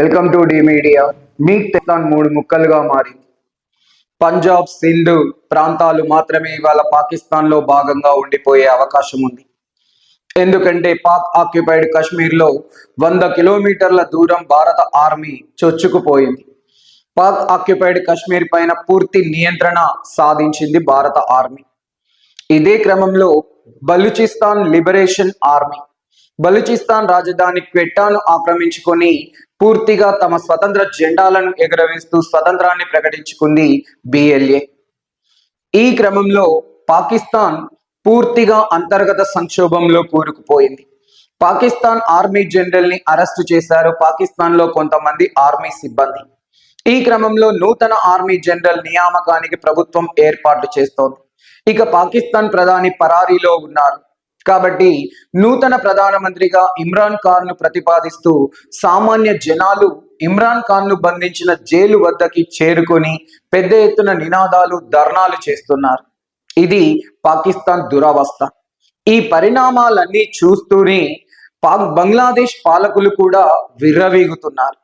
Welcome to D media మీకు తెలంగాణ మూడు ముక్కలుగా మారింది పంజాబ్ సింధు ప్రాంతాలు మాత్రమే ఇవాళ పాకిస్తాన్లో భాగంగా ఉండిపోయే అవకాశం ఉంది. ఎందుకంటే పాక్ ఆక్యుపైడ్ కాశ్మీర్లో వంద కిలోమీటర్ల దూరం భారత ఆర్మీ చొచ్చుకుపోయింది. పాక్ ఆక్యుపైడ్ కాశ్మీర్ పైన పూర్తి నియంత్రణ సాధించింది భారత ఆర్మీ. ఇదే క్రమంలో బలూచిస్తాన్ లిబరేషన్ ఆర్మీ. బలూచిస్తాన్ రాజధాని క్వెట్టాను ఆక్రమించుకొని పూర్తిగా తమ స్వతంత్ర జెండాలను ఎగురవేస్తూ స్వతంత్రాన్ని ప్రకటించుకుంది బిఎల్ఏ ఈ క్రమంలో పాకిస్తాన్ పూర్తిగా అంతర్గత సంక్షోభంలో కూరుకుపోయింది. పాకిస్తాన్ ఆర్మీ జనరల్ని అరెస్టు చేశారు. పాకిస్తాన్లో కొంతమంది ఆర్మీ సిబ్బంది. ఈ క్రమంలో నూతన ఆర్మీ జనరల్ నియామకానికి ప్రభుత్వం ఏర్పాటు చేస్తోంది. ఇక పాకిస్తాన్ ప్రధాని పరారీలో ఉన్నారు. కాబట్టి నూతన ప్రధానమంత్రిగా ఇమ్రాన్ ఖాన్ను ప్రతిపాదిస్తూ సామాన్య జనాలు ఇమ్రాన్ ఖాన్ను బంధించిన జైలు వద్దకి చేరుకొని పెద్ద ఎత్తున నినాదాలు ధర్నాలు చేస్తున్నారు. ఇది పాకిస్తాన్ దురవస్థ. ఈ పరిణామాలన్నీ చూస్తూనే పాక్ బంగ్లాదేశ్ పాలకులు కూడా విర్రవీగుతున్నారు.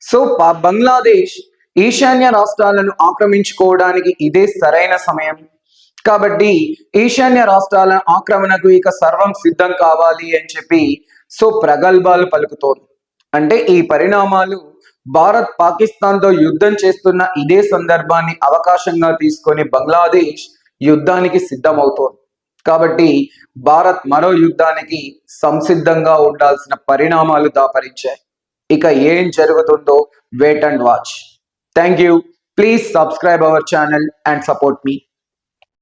సో పా- బంగ్లాదేశ్ ఈశాన్య రాష్ట్రాలను ఆక్రమించుకోవడానికి ఇదే సరైన సమయం. కాబట్టి ఈశాన్య రాష్ట్రాల ఆక్రమణకు ఇక సర్వం సిద్ధం కావాలి అని చెప్పి సో ప్రగల్భాలు పలుకుతోంది. అంటే ఈ పరిణామాలు భారత్ పాకిస్తాన్తో యుద్ధం చేస్తున్న ఇదే సందర్భాన్ని అవకాశంగా తీసుకొని బంగ్లాదేశ్ యుద్ధానికి సిద్ధమవుతోంది. కాబట్టి భారత్ మరో యుద్ధానికి సంసిద్ధంగా ఉండాల్సిన పరిణామాలు దాపరించాయి. ఇక ఏం జరుగుతుందో wait and watch thank you please subscribe our channel and support me